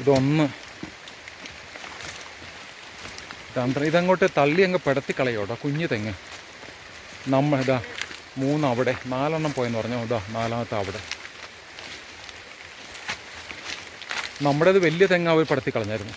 ഇതൊന്ന് ഇതങ്ങോട്ട് തള്ളി അങ്ങ് പെടത്തി കളയോട്ടോ കുഞ്ഞു തെങ്ങ്. നമ്മ ഇതാ മൂന്ന് അവിടെ നാലെണ്ണം പോയെന്ന് പറഞ്ഞു ഇതാ നാലാമത്തെ അവിടെ. നമ്മുടേത് വലിയ തെങ്ങ് അവർ പെടത്തി കളഞ്ഞായിരുന്നു.